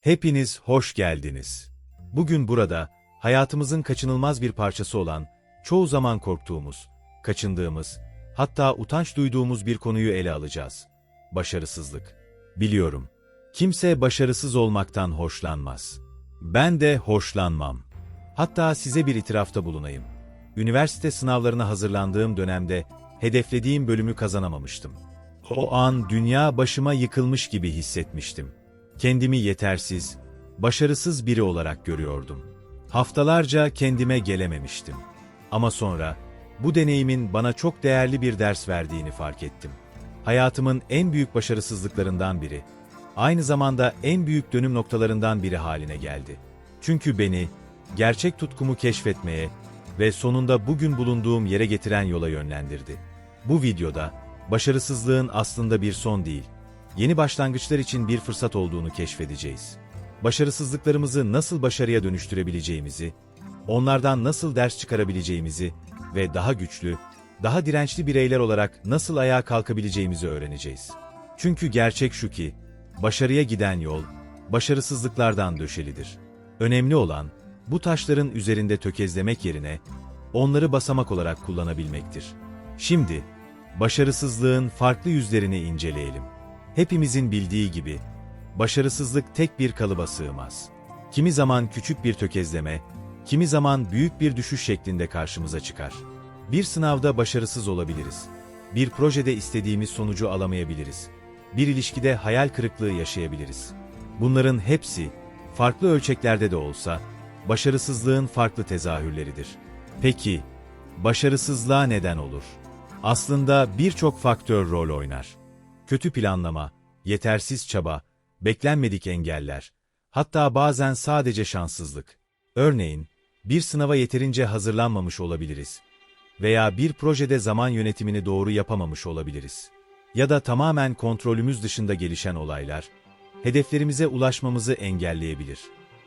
Hepiniz hoş geldiniz. Bugün burada hayatımızın kaçınılmaz bir parçası olan, çoğu zaman korktuğumuz, kaçındığımız, hatta utanç duyduğumuz bir konuyu ele alacağız. Başarısızlık. Biliyorum. Kimse başarısız olmaktan hoşlanmaz. Ben de hoşlanmam. Hatta size bir itirafta bulunayım. Üniversite sınavlarına hazırlandığım dönemde hedeflediğim bölümü kazanamamıştım. O an dünya başıma yıkılmış gibi hissetmiştim. Kendimi yetersiz, başarısız biri olarak görüyordum. Haftalarca kendime gelememiştim. Ama sonra bu deneyimin bana çok değerli bir ders verdiğini fark ettim. Hayatımın en büyük başarısızlıklarından biri, aynı zamanda en büyük dönüm noktalarından biri haline geldi. Çünkü beni gerçek tutkumu keşfetmeye ve sonunda bugün bulunduğum yere getiren yola yönlendirdi. Bu videoda başarısızlığın aslında bir son değil, yeni başlangıçlar için bir fırsat olduğunu keşfedeceğiz. Başarısızlıklarımızı nasıl başarıya dönüştürebileceğimizi, onlardan nasıl ders çıkarabileceğimizi ve daha güçlü, daha dirençli bireyler olarak nasıl ayağa kalkabileceğimizi öğreneceğiz. Çünkü gerçek şu ki, başarıya giden yol, başarısızlıklardan döşelidir. Önemli olan, bu taşların üzerinde tökezlemek yerine, onları basamak olarak kullanabilmektir. Şimdi, başarısızlığın farklı yüzlerini inceleyelim. Hepimizin bildiği gibi, başarısızlık tek bir kalıba sığmaz. Kimi zaman küçük bir tökezleme, kimi zaman büyük bir düşüş şeklinde karşımıza çıkar. Bir sınavda başarısız olabiliriz. Bir projede istediğimiz sonucu alamayabiliriz. Bir ilişkide hayal kırıklığı yaşayabiliriz. Bunların hepsi, farklı ölçeklerde de olsa, başarısızlığın farklı tezahürleridir. Peki, başarısızlığa neden olur? Aslında birçok faktör rol oynar. Kötü planlama, yetersiz çaba, beklenmedik engeller, hatta bazen sadece şanssızlık. Örneğin, bir sınava yeterince hazırlanmamış olabiliriz veya bir projede zaman yönetimini doğru yapamamış olabiliriz. Ya da tamamen kontrolümüz dışında gelişen olaylar, hedeflerimize ulaşmamızı engelleyebilir.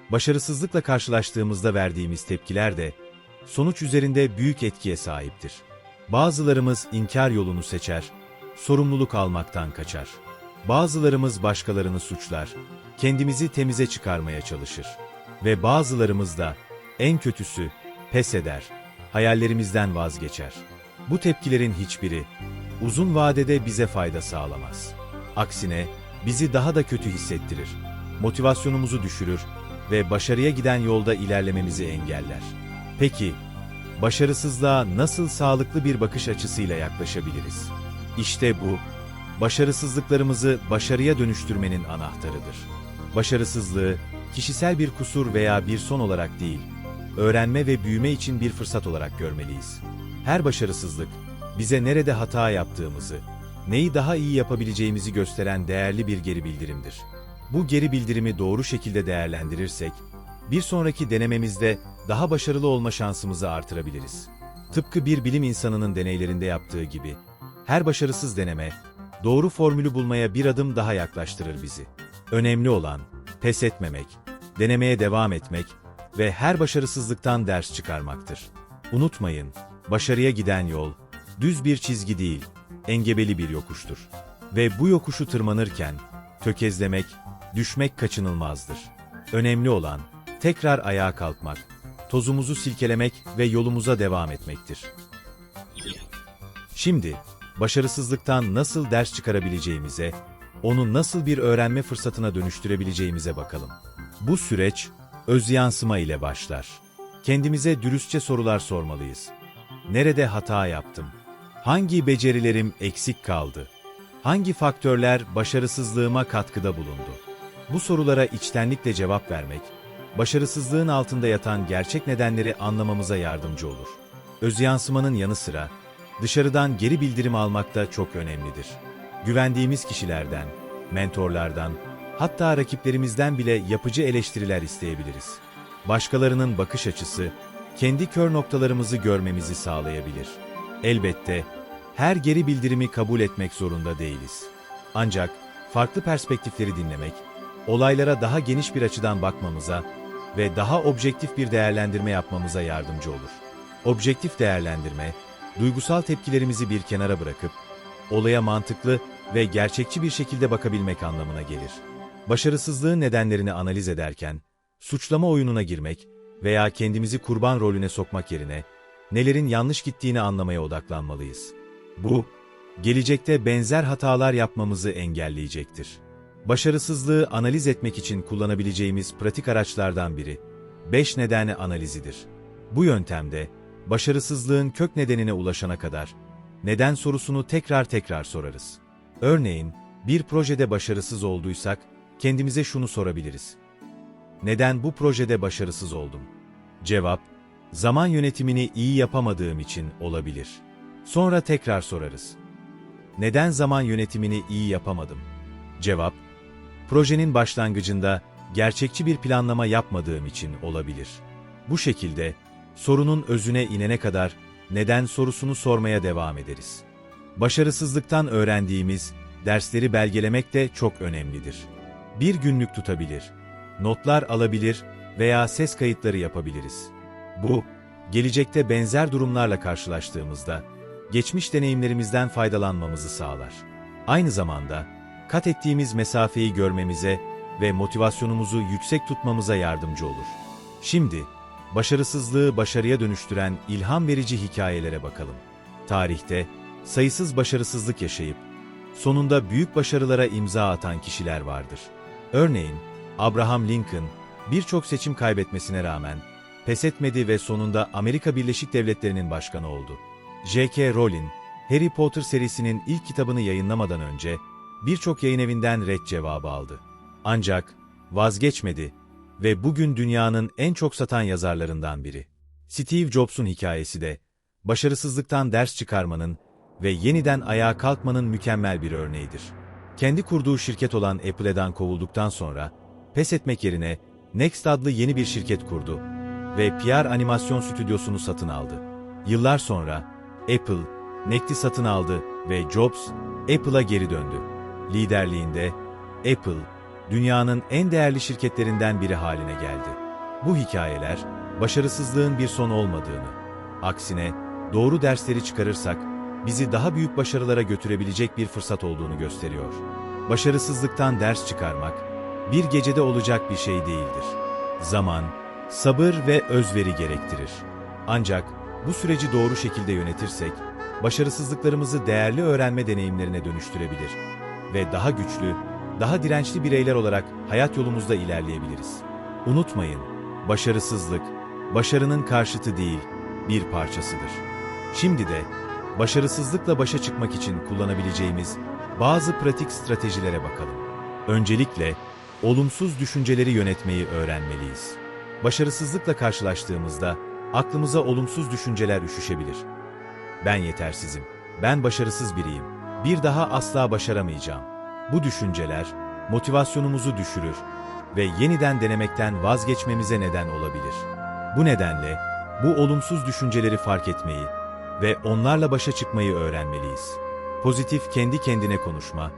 Başarısızlıkla karşılaştığımızda verdiğimiz tepkiler de, sonuç üzerinde büyük etkiye sahiptir. Bazılarımız inkar yolunu seçer, sorumluluk almaktan kaçar. Bazılarımız başkalarını suçlar, kendimizi temize çıkarmaya çalışır. Ve bazılarımız da, en kötüsü, pes eder, hayallerimizden vazgeçer. Bu tepkilerin hiçbiri, uzun vadede bize fayda sağlamaz. Aksine, bizi daha da kötü hissettirir, motivasyonumuzu düşürür ve başarıya giden yolda ilerlememizi engeller. Peki, başarısızlığa nasıl sağlıklı bir bakış açısıyla yaklaşabiliriz? İşte bu, başarısızlıklarımızı başarıya dönüştürmenin anahtarıdır. Başarısızlığı, kişisel bir kusur veya bir son olarak değil, öğrenme ve büyüme için bir fırsat olarak görmeliyiz. Her başarısızlık, bize nerede hata yaptığımızı, neyi daha iyi yapabileceğimizi gösteren değerli bir geri bildirimdir. Bu geri bildirimi doğru şekilde değerlendirirsek, bir sonraki denememizde daha başarılı olma şansımızı artırabiliriz. Tıpkı bir bilim insanının deneylerinde yaptığı gibi, her başarısız deneme, doğru formülü bulmaya bir adım daha yaklaştırır bizi. Önemli olan, pes etmemek, denemeye devam etmek ve her başarısızlıktan ders çıkarmaktır. Unutmayın, başarıya giden yol, düz bir çizgi değil, engebeli bir yokuştur. Ve bu yokuşu tırmanırken, tökezlemek, düşmek kaçınılmazdır. Önemli olan, tekrar ayağa kalkmak, tozumuzu silkelemek ve yolumuza devam etmektir. Şimdi, başarısızlıktan nasıl ders çıkarabileceğimize, onu nasıl bir öğrenme fırsatına dönüştürebileceğimize bakalım. Bu süreç, öz yansıma ile başlar. Kendimize dürüstçe sorular sormalıyız. Nerede hata yaptım? Hangi becerilerim eksik kaldı? Hangi faktörler başarısızlığıma katkıda bulundu? Bu sorulara içtenlikle cevap vermek, başarısızlığın altında yatan gerçek nedenleri anlamamıza yardımcı olur. Öz yansımanın yanı sıra, dışarıdan geri bildirim almak da çok önemlidir. Güvendiğimiz kişilerden, mentorlardan, hatta rakiplerimizden bile yapıcı eleştiriler isteyebiliriz. Başkalarının bakış açısı, kendi kör noktalarımızı görmemizi sağlayabilir. Elbette, her geri bildirimi kabul etmek zorunda değiliz. Ancak, farklı perspektifleri dinlemek, olaylara daha geniş bir açıdan bakmamıza ve daha objektif bir değerlendirme yapmamıza yardımcı olur. Objektif değerlendirme, duygusal tepkilerimizi bir kenara bırakıp, olaya mantıklı ve gerçekçi bir şekilde bakabilmek anlamına gelir. Başarısızlığın nedenlerini analiz ederken, suçlama oyununa girmek veya kendimizi kurban rolüne sokmak yerine, nelerin yanlış gittiğini anlamaya odaklanmalıyız. Bu, gelecekte benzer hatalar yapmamızı engelleyecektir. Başarısızlığı analiz etmek için kullanabileceğimiz pratik araçlardan biri, 5 nedeni analizidir. Bu yöntemde, başarısızlığın kök nedenine ulaşana kadar, neden sorusunu tekrar tekrar sorarız. Örneğin, bir projede başarısız olduysak, kendimize şunu sorabiliriz. Neden bu projede başarısız oldum? Cevap, zaman yönetimini iyi yapamadığım için olabilir. Sonra tekrar sorarız. Neden zaman yönetimini iyi yapamadım? Cevap, projenin başlangıcında gerçekçi bir planlama yapmadığım için olabilir. Bu şekilde, sorunun özüne inene kadar neden sorusunu sormaya devam ederiz. Başarısızlıktan öğrendiğimiz dersleri belgelemek de çok önemlidir. Bir günlük tutabilir, notlar alabilir veya ses kayıtları yapabiliriz. Bu, gelecekte benzer durumlarla karşılaştığımızda, geçmiş deneyimlerimizden faydalanmamızı sağlar. Aynı zamanda, kat ettiğimiz mesafeyi görmemize ve motivasyonumuzu yüksek tutmamıza yardımcı olur. Şimdi, başarısızlığı başarıya dönüştüren ilham verici hikayelere bakalım. Tarihte, sayısız başarısızlık yaşayıp, sonunda büyük başarılara imza atan kişiler vardır. Örneğin, Abraham Lincoln, birçok seçim kaybetmesine rağmen, pes etmedi ve sonunda Amerika Birleşik Devletleri'nin başkanı oldu. J.K. Rowling, Harry Potter serisinin ilk kitabını yayınlamadan önce, birçok yayın evinden red cevabı aldı. Ancak, vazgeçmedi ve bugün dünyanın en çok satan yazarlarından biri. Steve Jobs'un hikayesi de, başarısızlıktan ders çıkarmanın ve yeniden ayağa kalkmanın mükemmel bir örneğidir. Kendi kurduğu şirket olan Apple'den kovulduktan sonra, pes etmek yerine Next adlı yeni bir şirket kurdu ve PR animasyon stüdyosunu satın aldı. Yıllar sonra Apple, Next'i satın aldı ve Jobs, Apple'a geri döndü. Liderliğinde Apple, dünyanın en değerli şirketlerinden biri haline geldi. Bu hikayeler, başarısızlığın bir son olmadığını, aksine doğru dersleri çıkarırsak, bizi daha büyük başarılara götürebilecek bir fırsat olduğunu gösteriyor. Başarısızlıktan ders çıkarmak, bir gecede olacak bir şey değildir. Zaman, sabır ve özveri gerektirir. Ancak bu süreci doğru şekilde yönetirsek, başarısızlıklarımızı değerli öğrenme deneyimlerine dönüştürebilir ve daha güçlü, daha dirençli bireyler olarak hayat yolumuzda ilerleyebiliriz. Unutmayın, başarısızlık, başarının karşıtı değil, bir parçasıdır. Şimdi de, başarısızlıkla başa çıkmak için kullanabileceğimiz bazı pratik stratejilere bakalım. Öncelikle, olumsuz düşünceleri yönetmeyi öğrenmeliyiz. Başarısızlıkla karşılaştığımızda, aklımıza olumsuz düşünceler üşüşebilir. Ben yetersizim, ben başarısız biriyim, bir daha asla başaramayacağım. Bu düşünceler, motivasyonumuzu düşürür ve yeniden denemekten vazgeçmemize neden olabilir. Bu nedenle, bu olumsuz düşünceleri fark etmeyi ve onlarla başa çıkmayı öğrenmeliyiz. Pozitif kendi kendine konuşma,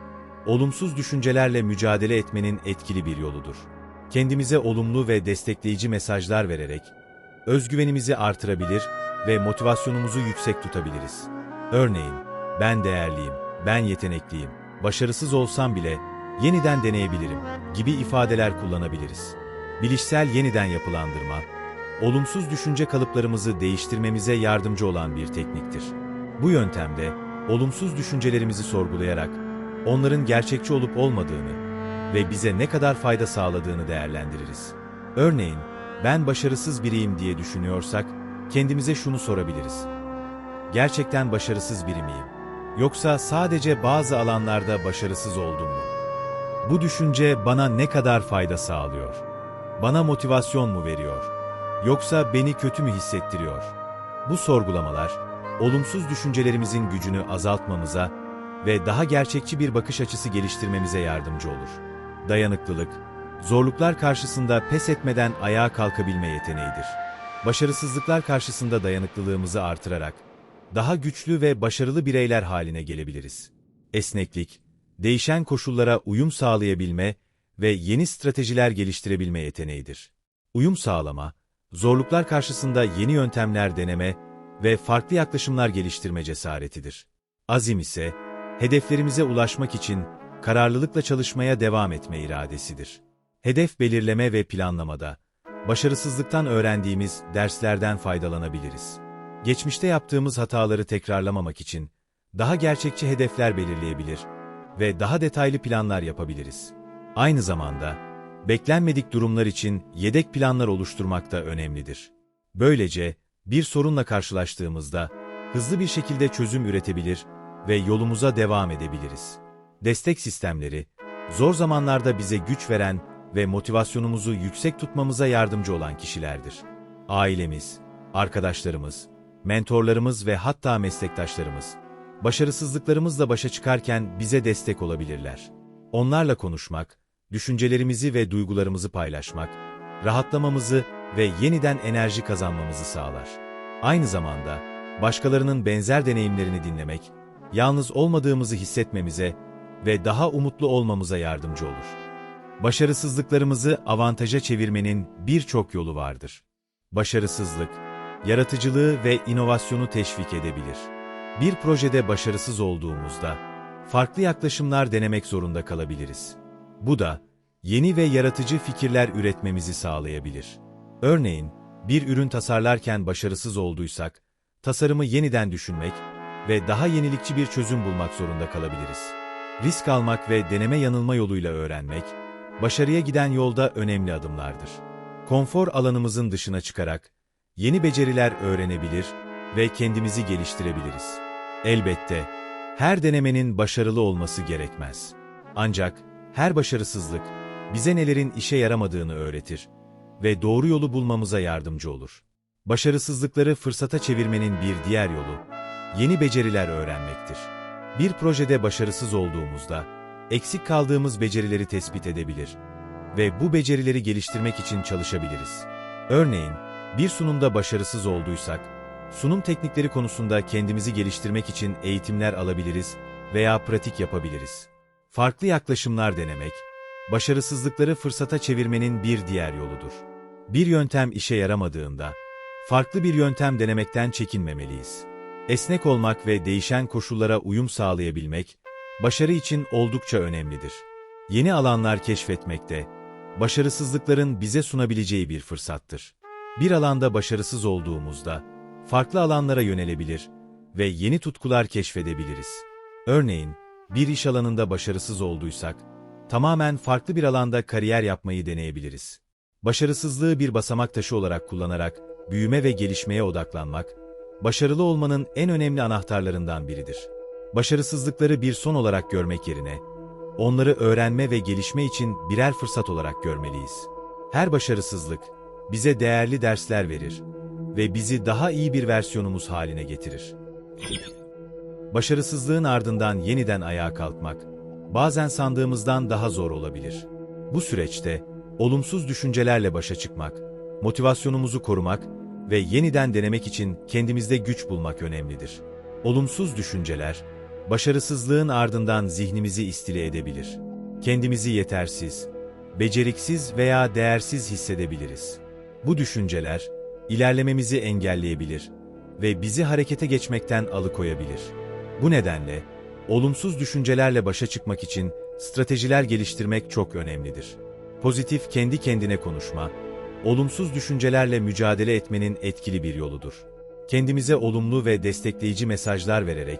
olumsuz düşüncelerle mücadele etmenin etkili bir yoludur. Kendimize olumlu ve destekleyici mesajlar vererek, özgüvenimizi artırabilir ve motivasyonumuzu yüksek tutabiliriz. Örneğin, ben değerliyim, ben yetenekliyim, başarısız olsam bile yeniden deneyebilirim gibi ifadeler kullanabiliriz. Bilişsel yeniden yapılandırma, olumsuz düşünce kalıplarımızı değiştirmemize yardımcı olan bir tekniktir. Bu yöntemde, olumsuz düşüncelerimizi sorgulayarak, onların gerçekçi olup olmadığını ve bize ne kadar fayda sağladığını değerlendiririz. Örneğin, ben başarısız biriyim diye düşünüyorsak, kendimize şunu sorabiliriz. Gerçekten başarısız biri miyim? Yoksa sadece bazı alanlarda başarısız oldum mu? Bu düşünce bana ne kadar fayda sağlıyor? Bana motivasyon mu veriyor? Yoksa beni kötü mü hissettiriyor? Bu sorgulamalar, olumsuz düşüncelerimizin gücünü azaltmamıza ve daha gerçekçi bir bakış açısı geliştirmemize yardımcı olur. Dayanıklılık, zorluklar karşısında pes etmeden ayağa kalkabilme yeteneğidir. Başarısızlıklar karşısında dayanıklılığımızı artırarak, daha güçlü ve başarılı bireyler haline gelebiliriz. Esneklik, değişen koşullara uyum sağlayabilme ve yeni stratejiler geliştirebilme yeteneğidir. Uyum sağlama, zorluklar karşısında yeni yöntemler deneme ve farklı yaklaşımlar geliştirme cesaretidir. Azim ise, hedeflerimize ulaşmak için kararlılıkla çalışmaya devam etme iradesidir. Hedef belirleme ve planlamada, başarısızlıktan öğrendiğimiz derslerden faydalanabiliriz. Geçmişte yaptığımız hataları tekrarlamamak için, daha gerçekçi hedefler belirleyebilir ve daha detaylı planlar yapabiliriz. Aynı zamanda, beklenmedik durumlar için yedek planlar oluşturmak da önemlidir. Böylece, bir sorunla karşılaştığımızda, hızlı bir şekilde çözüm üretebilir ve yolumuza devam edebiliriz. Destek sistemleri, zor zamanlarda bize güç veren ve motivasyonumuzu yüksek tutmamıza yardımcı olan kişilerdir. Ailemiz, arkadaşlarımız, mentorlarımız ve hatta meslektaşlarımız, başarısızlıklarımızla başa çıkarken bize destek olabilirler. Onlarla konuşmak, düşüncelerimizi ve duygularımızı paylaşmak, rahatlamamızı ve yeniden enerji kazanmamızı sağlar. Aynı zamanda, başkalarının benzer deneyimlerini dinlemek, yalnız olmadığımızı hissetmemize ve daha umutlu olmamıza yardımcı olur. Başarısızlıklarımızı avantaja çevirmenin birçok yolu vardır. Başarısızlık, yaratıcılığı ve inovasyonu teşvik edebilir. Bir projede başarısız olduğumuzda, farklı yaklaşımlar denemek zorunda kalabiliriz. Bu da, yeni ve yaratıcı fikirler üretmemizi sağlayabilir. Örneğin, bir ürün tasarlarken başarısız olduysak, tasarımı yeniden düşünmek ve daha yenilikçi bir çözüm bulmak zorunda kalabiliriz. Risk almak ve deneme yanılma yoluyla öğrenmek, başarıya giden yolda önemli adımlardır. Konfor alanımızın dışına çıkarak, yeni beceriler öğrenebilir ve kendimizi geliştirebiliriz. Elbette, her denemenin başarılı olması gerekmez. Ancak, her başarısızlık, bize nelerin işe yaramadığını öğretir ve doğru yolu bulmamıza yardımcı olur. Başarısızlıkları fırsata çevirmenin bir diğer yolu, yeni beceriler öğrenmektir. Bir projede başarısız olduğumuzda, eksik kaldığımız becerileri tespit edebilir ve bu becerileri geliştirmek için çalışabiliriz. Örneğin, bir sunumda başarısız olduysak, sunum teknikleri konusunda kendimizi geliştirmek için eğitimler alabiliriz veya pratik yapabiliriz. Farklı yaklaşımlar denemek, başarısızlıkları fırsata çevirmenin bir diğer yoludur. Bir yöntem işe yaramadığında, farklı bir yöntem denemekten çekinmemeliyiz. Esnek olmak ve değişen koşullara uyum sağlayabilmek, başarı için oldukça önemlidir. Yeni alanlar keşfetmekte, başarısızlıkların bize sunabileceği bir fırsattır. Bir alanda başarısız olduğumuzda, farklı alanlara yönelebilir ve yeni tutkular keşfedebiliriz. Örneğin, bir iş alanında başarısız olduysak, tamamen farklı bir alanda kariyer yapmayı deneyebiliriz. Başarısızlığı bir basamak taşı olarak kullanarak, büyüme ve gelişmeye odaklanmak, başarılı olmanın en önemli anahtarlarından biridir. Başarısızlıkları bir son olarak görmek yerine, onları öğrenme ve gelişme için birer fırsat olarak görmeliyiz. Her başarısızlık, bize değerli dersler verir ve bizi daha iyi bir versiyonumuz haline getirir. Başarısızlığın ardından yeniden ayağa kalkmak, bazen sandığımızdan daha zor olabilir. Bu süreçte, olumsuz düşüncelerle başa çıkmak, motivasyonumuzu korumak ve yeniden denemek için kendimizde güç bulmak önemlidir. Olumsuz düşünceler, başarısızlığın ardından zihnimizi istile edebilir. Kendimizi yetersiz, beceriksiz veya değersiz hissedebiliriz. Bu düşünceler, ilerlememizi engelleyebilir ve bizi harekete geçmekten alıkoyabilir. Bu nedenle, olumsuz düşüncelerle başa çıkmak için stratejiler geliştirmek çok önemlidir. Pozitif kendi kendine konuşma, olumsuz düşüncelerle mücadele etmenin etkili bir yoludur. Kendimize olumlu ve destekleyici mesajlar vererek,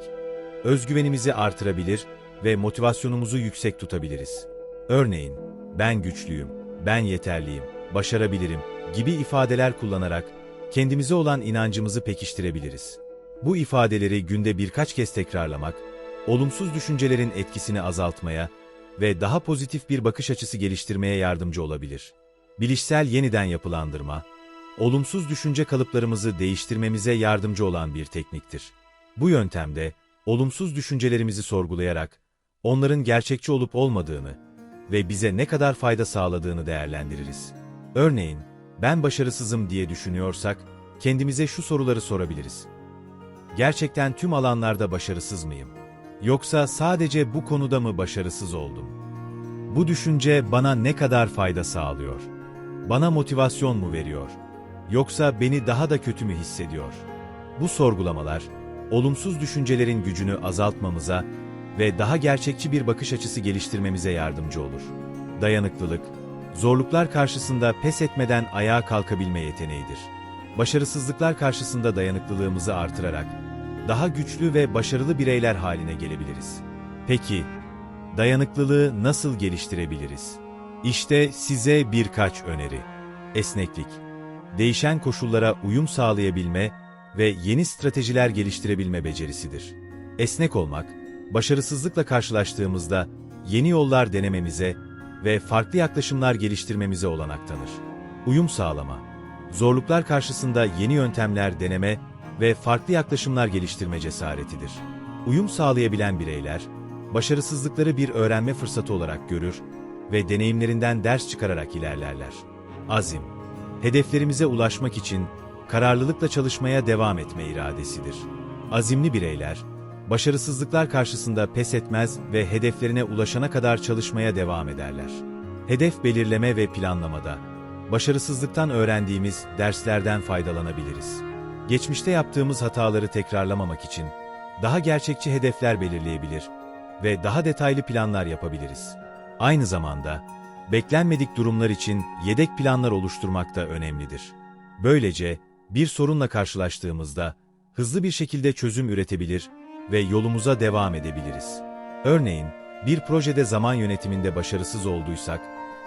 özgüvenimizi artırabilir ve motivasyonumuzu yüksek tutabiliriz. Örneğin, ben güçlüyüm, ben yeterliyim, başarabilirim gibi ifadeler kullanarak kendimize olan inancımızı pekiştirebiliriz. Bu ifadeleri günde birkaç kez tekrarlamak, olumsuz düşüncelerin etkisini azaltmaya ve daha pozitif bir bakış açısı geliştirmeye yardımcı olabilir. Bilişsel yeniden yapılandırma, olumsuz düşünce kalıplarımızı değiştirmemize yardımcı olan bir tekniktir. Bu yöntemde, olumsuz düşüncelerimizi sorgulayarak, onların gerçekçi olup olmadığını ve bize ne kadar fayda sağladığını değerlendiririz. Örneğin, ben başarısızım diye düşünüyorsak, kendimize şu soruları sorabiliriz. Gerçekten tüm alanlarda başarısız mıyım? Yoksa sadece bu konuda mı başarısız oldum? Bu düşünce bana ne kadar fayda sağlıyor? Bana motivasyon mu veriyor? Yoksa beni daha da kötü mü hissediyor? Bu sorgulamalar, olumsuz düşüncelerin gücünü azaltmamıza ve daha gerçekçi bir bakış açısı geliştirmemize yardımcı olur. Dayanıklılık, zorluklar karşısında pes etmeden ayağa kalkabilme yeteneğidir. Başarısızlıklar karşısında dayanıklılığımızı artırarak daha güçlü ve başarılı bireyler haline gelebiliriz. Peki, dayanıklılığı nasıl geliştirebiliriz? İşte size birkaç öneri. Esneklik, değişen koşullara uyum sağlayabilme ve yeni stratejiler geliştirebilme becerisidir. Esnek olmak, başarısızlıkla karşılaştığımızda yeni yollar denememize ve farklı yaklaşımlar geliştirmemize olanak tanır. Uyum sağlama, zorluklar karşısında yeni yöntemler deneme ve farklı yaklaşımlar geliştirme cesaretidir. Uyum sağlayabilen bireyler, başarısızlıkları bir öğrenme fırsatı olarak görür ve deneyimlerinden ders çıkararak ilerlerler. Azim, hedeflerimize ulaşmak için kararlılıkla çalışmaya devam etme iradesidir. Azimli bireyler, başarısızlıklar karşısında pes etmez ve hedeflerine ulaşana kadar çalışmaya devam ederler. Hedef belirleme ve planlamada, başarısızlıktan öğrendiğimiz derslerden faydalanabiliriz. Geçmişte yaptığımız hataları tekrarlamamak için daha gerçekçi hedefler belirleyebilir ve daha detaylı planlar yapabiliriz. Aynı zamanda, beklenmedik durumlar için yedek planlar oluşturmak da önemlidir. Böylece, bir sorunla karşılaştığımızda hızlı bir şekilde çözüm üretebilir ve yolumuza devam edebiliriz. Örneğin, bir projede zaman yönetiminde başarısız olduysak,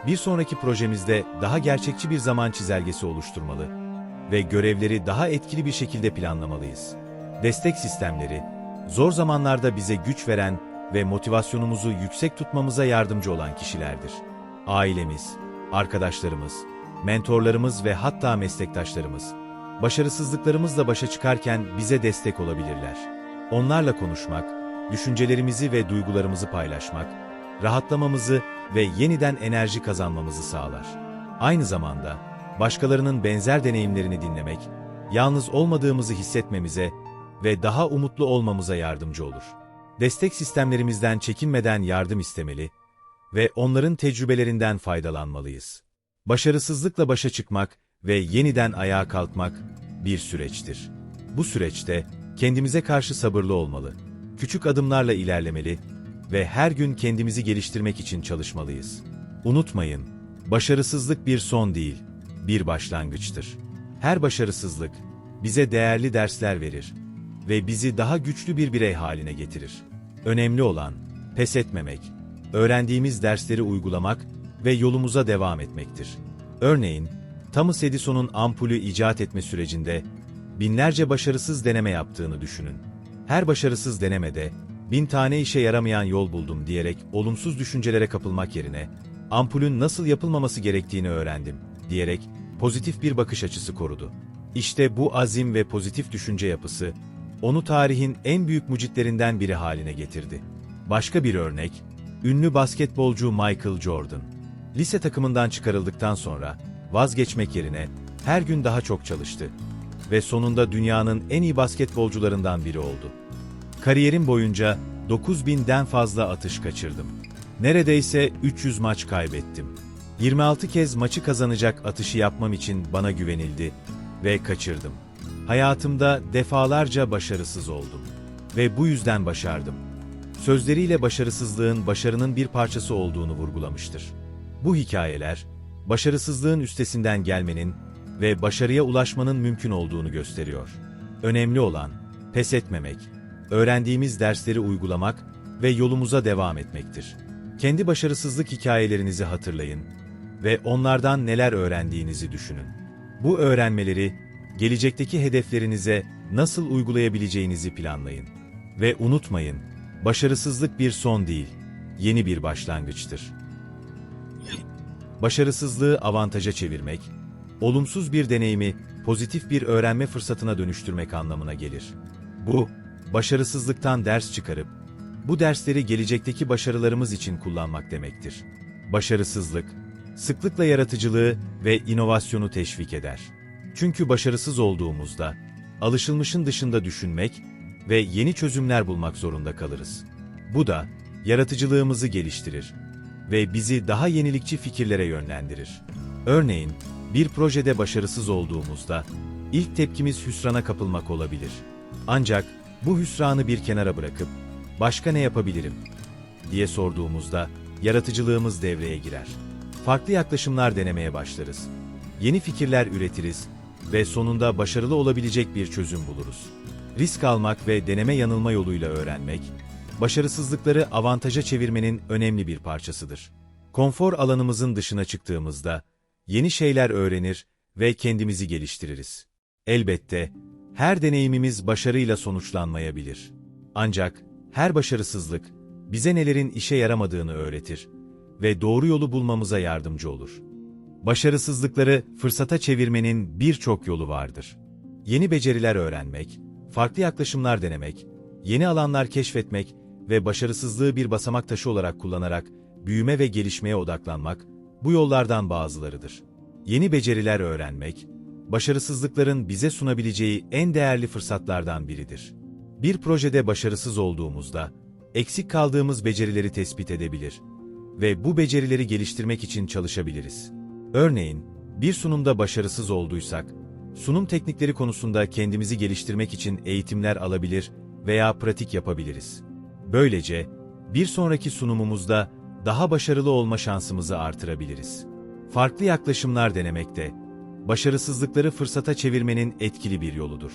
bir sonraki projemizde daha gerçekçi bir zaman çizelgesi oluşturmalı ve görevleri daha etkili bir şekilde planlamalıyız. Destek sistemleri, zor zamanlarda bize güç veren ve motivasyonumuzu yüksek tutmamıza yardımcı olan kişilerdir. Ailemiz, arkadaşlarımız, mentorlarımız ve hatta meslektaşlarımız, başarısızlıklarımızla başa çıkarken bize destek olabilirler. Onlarla konuşmak, düşüncelerimizi ve duygularımızı paylaşmak, rahatlamamızı ve yeniden enerji kazanmamızı sağlar. Aynı zamanda, başkalarının benzer deneyimlerini dinlemek, yalnız olmadığımızı hissetmemize ve daha umutlu olmamıza yardımcı olur. Destek sistemlerimizden çekinmeden yardım istemeli ve onların tecrübelerinden faydalanmalıyız. Başarısızlıkla başa çıkmak ve yeniden ayağa kalkmak bir süreçtir. Bu süreçte kendimize karşı sabırlı olmalı, küçük adımlarla ilerlemeli ve her gün kendimizi geliştirmek için çalışmalıyız. Unutmayın, başarısızlık bir son değil, bir başlangıçtır. Her başarısızlık bize değerli dersler verir ve bizi daha güçlü bir birey haline getirir. Önemli olan pes etmemek, öğrendiğimiz dersleri uygulamak ve yolumuza devam etmektir. Örneğin, Thomas Edison'un ampulü icat etme sürecinde binlerce başarısız deneme yaptığını düşünün. Her başarısız denemede bin tane işe yaramayan yol buldum diyerek olumsuz düşüncelere kapılmak yerine ampulün nasıl yapılmaması gerektiğini öğrendim diyerek pozitif bir bakış açısı korudu. İşte bu azim ve pozitif düşünce yapısı onu tarihin en büyük mucitlerinden biri haline getirdi. Başka bir örnek, ünlü basketbolcu Michael Jordan. Lise takımından çıkarıldıktan sonra vazgeçmek yerine her gün daha çok çalıştı ve sonunda dünyanın en iyi basketbolcularından biri oldu. Kariyerim boyunca 9000'den fazla atış kaçırdım. Neredeyse 300 maç kaybettim. 26 kez maçı kazanacak atışı yapmam için bana güvenildi ve kaçırdım. Hayatımda defalarca başarısız oldum ve bu yüzden başardım. Sözleriyle başarısızlığın başarının bir parçası olduğunu vurgulamıştır. Bu hikayeler, başarısızlığın üstesinden gelmenin ve başarıya ulaşmanın mümkün olduğunu gösteriyor. Önemli olan, pes etmemek, öğrendiğimiz dersleri uygulamak ve yolumuza devam etmektir. Kendi başarısızlık hikayelerinizi hatırlayın ve onlardan neler öğrendiğinizi düşünün. Bu öğrenmeleri, gelecekteki hedeflerinize nasıl uygulayabileceğinizi planlayın. Ve unutmayın, başarısızlık bir son değil, yeni bir başlangıçtır. Başarısızlığı avantaja çevirmek, olumsuz bir deneyimi pozitif bir öğrenme fırsatına dönüştürmek anlamına gelir. Bu, başarısızlıktan ders çıkarıp, bu dersleri gelecekteki başarılarımız için kullanmak demektir. Başarısızlık, sıklıkla yaratıcılığı ve inovasyonu teşvik eder. Çünkü başarısız olduğumuzda, alışılmışın dışında düşünmek ve yeni çözümler bulmak zorunda kalırız. Bu da, yaratıcılığımızı geliştirir ve bizi daha yenilikçi fikirlere yönlendirir. Örneğin, bir projede başarısız olduğumuzda, ilk tepkimiz hüsrana kapılmak olabilir. Ancak, bu hüsranı bir kenara bırakıp, başka ne yapabilirim diye sorduğumuzda yaratıcılığımız devreye girer. Farklı yaklaşımlar denemeye başlarız. Yeni fikirler üretiriz ve sonunda başarılı olabilecek bir çözüm buluruz. Risk almak ve deneme yanılma yoluyla öğrenmek, başarısızlıkları avantaja çevirmenin önemli bir parçasıdır. Konfor alanımızın dışına çıktığımızda yeni şeyler öğrenir ve kendimizi geliştiririz. Elbette her deneyimimiz başarıyla sonuçlanmayabilir. Ancak her başarısızlık bize nelerin işe yaramadığını öğretir ve doğru yolu bulmamıza yardımcı olur. Başarısızlıkları fırsata çevirmenin birçok yolu vardır. Yeni beceriler öğrenmek, farklı yaklaşımlar denemek, yeni alanlar keşfetmek ve başarısızlığı bir basamak taşı olarak kullanarak büyüme ve gelişmeye odaklanmak bu yollardan bazılarıdır. Yeni beceriler öğrenmek, başarısızlıkların bize sunabileceği en değerli fırsatlardan biridir. Bir projede başarısız olduğumuzda, eksik kaldığımız becerileri tespit edebilir ve bu becerileri geliştirmek için çalışabiliriz. Örneğin, bir sunumda başarısız olduysak, sunum teknikleri konusunda kendimizi geliştirmek için eğitimler alabilir veya pratik yapabiliriz. Böylece, bir sonraki sunumumuzda daha başarılı olma şansımızı artırabiliriz. Farklı yaklaşımlar denemekte, başarısızlıkları fırsata çevirmenin etkili bir yoludur.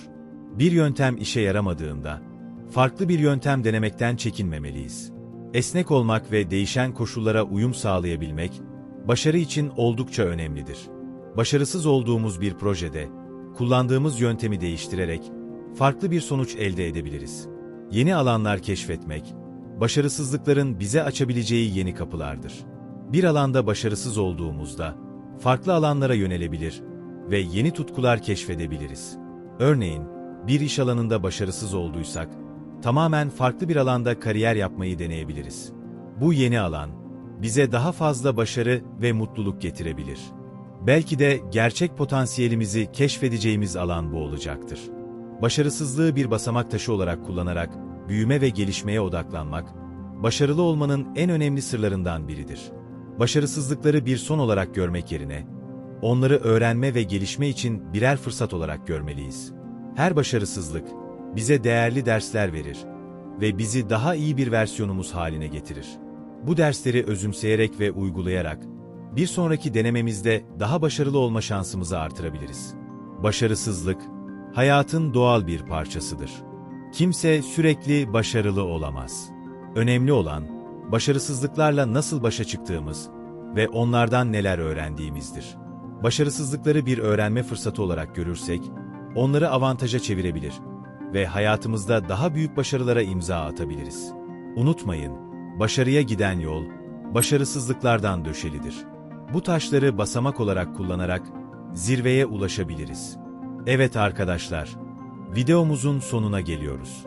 Bir yöntem işe yaramadığında, farklı bir yöntem denemekten çekinmemeliyiz. Esnek olmak ve değişen koşullara uyum sağlayabilmek, başarı için oldukça önemlidir. Başarısız olduğumuz bir projede, kullandığımız yöntemi değiştirerek, farklı bir sonuç elde edebiliriz. Yeni alanlar keşfetmek, başarısızlıkların bize açabileceği yeni kapılardır. Bir alanda başarısız olduğumuzda, farklı alanlara yönelebilir ve yeni tutkular keşfedebiliriz. Örneğin, bir iş alanında başarısız olduysak, tamamen farklı bir alanda kariyer yapmayı deneyebiliriz. Bu yeni alan, bize daha fazla başarı ve mutluluk getirebilir. Belki de gerçek potansiyelimizi keşfedeceğimiz alan bu olacaktır. Başarısızlığı bir basamak taşı olarak kullanarak büyüme ve gelişmeye odaklanmak, başarılı olmanın en önemli sırlarından biridir. Başarısızlıkları bir son olarak görmek yerine, onları öğrenme ve gelişme için birer fırsat olarak görmeliyiz. Her başarısızlık, bize değerli dersler verir ve bizi daha iyi bir versiyonumuz haline getirir. Bu dersleri özümseyerek ve uygulayarak, bir sonraki denememizde daha başarılı olma şansımızı artırabiliriz. Başarısızlık, hayatın doğal bir parçasıdır. Kimse sürekli başarılı olamaz. Önemli olan, başarısızlıklarla nasıl başa çıktığımız ve onlardan neler öğrendiğimizdir. Başarısızlıkları bir öğrenme fırsatı olarak görürsek, onları avantaja çevirebilir ve hayatımızda daha büyük başarılara imza atabiliriz. Unutmayın, başarıya giden yol, başarısızlıklardan döşelidir. Bu taşları basamak olarak kullanarak zirveye ulaşabiliriz. Evet arkadaşlar, videomuzun sonuna geliyoruz.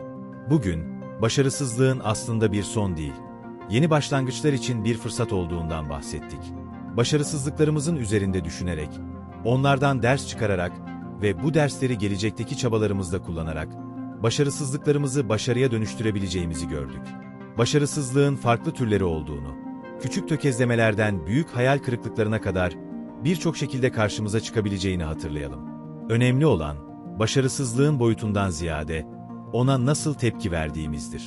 Bugün, başarısızlığın aslında bir son değil, yeni başlangıçlar için bir fırsat olduğundan bahsettik. Başarısızlıklarımızın üzerinde düşünerek, onlardan ders çıkararak ve bu dersleri gelecekteki çabalarımızda kullanarak, başarısızlıklarımızı başarıya dönüştürebileceğimizi gördük. Başarısızlığın farklı türleri olduğunu, küçük tökezlemelerden büyük hayal kırıklıklarına kadar birçok şekilde karşımıza çıkabileceğini hatırlayalım. Önemli olan, başarısızlığın boyutundan ziyade, ona nasıl tepki verdiğimizdir.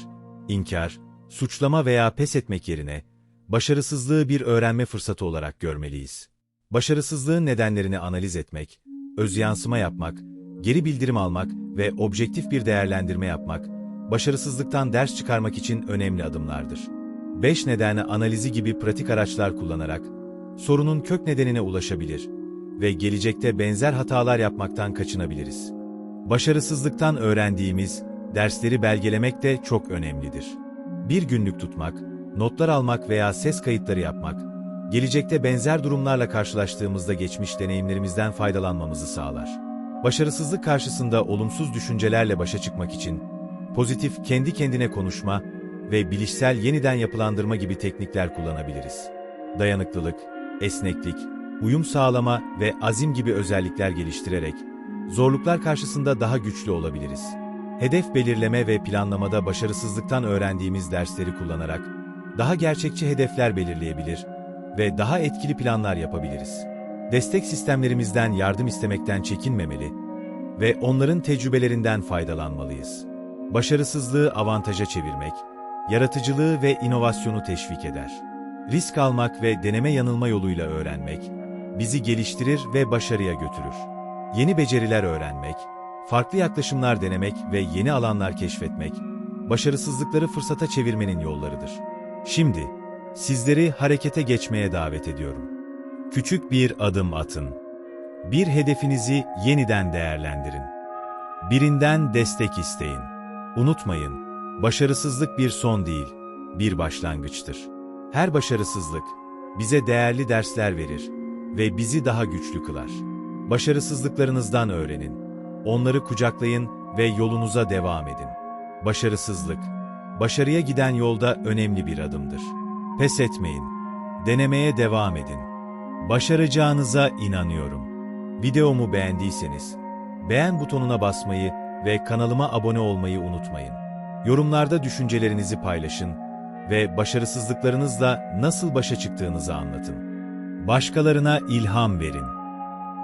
İnkar, suçlama veya pes etmek yerine, başarısızlığı bir öğrenme fırsatı olarak görmeliyiz. Başarısızlığın nedenlerini analiz etmek, öz yansıma yapmak, geri bildirim almak ve objektif bir değerlendirme yapmak, başarısızlıktan ders çıkarmak için önemli adımlardır. 5 nedeni analizi gibi pratik araçlar kullanarak, sorunun kök nedenine ulaşabilir ve gelecekte benzer hatalar yapmaktan kaçınabiliriz. Başarısızlıktan öğrendiğimiz dersleri belgelemek de çok önemlidir. Bir günlük tutmak, notlar almak veya ses kayıtları yapmak, gelecekte benzer durumlarla karşılaştığımızda geçmiş deneyimlerimizden faydalanmamızı sağlar. Başarısızlık karşısında olumsuz düşüncelerle başa çıkmak için, pozitif kendi kendine konuşma ve bilişsel yeniden yapılandırma gibi teknikler kullanabiliriz. Dayanıklılık, esneklik, uyum sağlama ve azim gibi özellikler geliştirerek, zorluklar karşısında daha güçlü olabiliriz. Hedef belirleme ve planlamada başarısızlıktan öğrendiğimiz dersleri kullanarak, daha gerçekçi hedefler belirleyebilir ve daha etkili planlar yapabiliriz. Destek sistemlerimizden yardım istemekten çekinmemeli ve onların tecrübelerinden faydalanmalıyız. Başarısızlığı avantaja çevirmek, yaratıcılığı ve inovasyonu teşvik eder. Risk almak ve deneme yanılma yoluyla öğrenmek, bizi geliştirir ve başarıya götürür. Yeni beceriler öğrenmek, farklı yaklaşımlar denemek ve yeni alanlar keşfetmek, başarısızlıkları fırsata çevirmenin yollarıdır. Şimdi, sizleri harekete geçmeye davet ediyorum. Küçük bir adım atın. Bir hedefinizi yeniden değerlendirin. Birinden destek isteyin. Unutmayın, başarısızlık bir son değil, bir başlangıçtır. Her başarısızlık bize değerli dersler verir ve bizi daha güçlü kılar. Başarısızlıklarınızdan öğrenin. Onları kucaklayın ve yolunuza devam edin. Başarısızlık, başarıya giden yolda önemli bir adımdır. Pes etmeyin. Denemeye devam edin. Başaracağınıza inanıyorum. Videomu beğendiyseniz, beğen butonuna basmayı ve kanalıma abone olmayı unutmayın. Yorumlarda düşüncelerinizi paylaşın ve başarısızlıklarınızla nasıl başa çıktığınızı anlatın. Başkalarına ilham verin.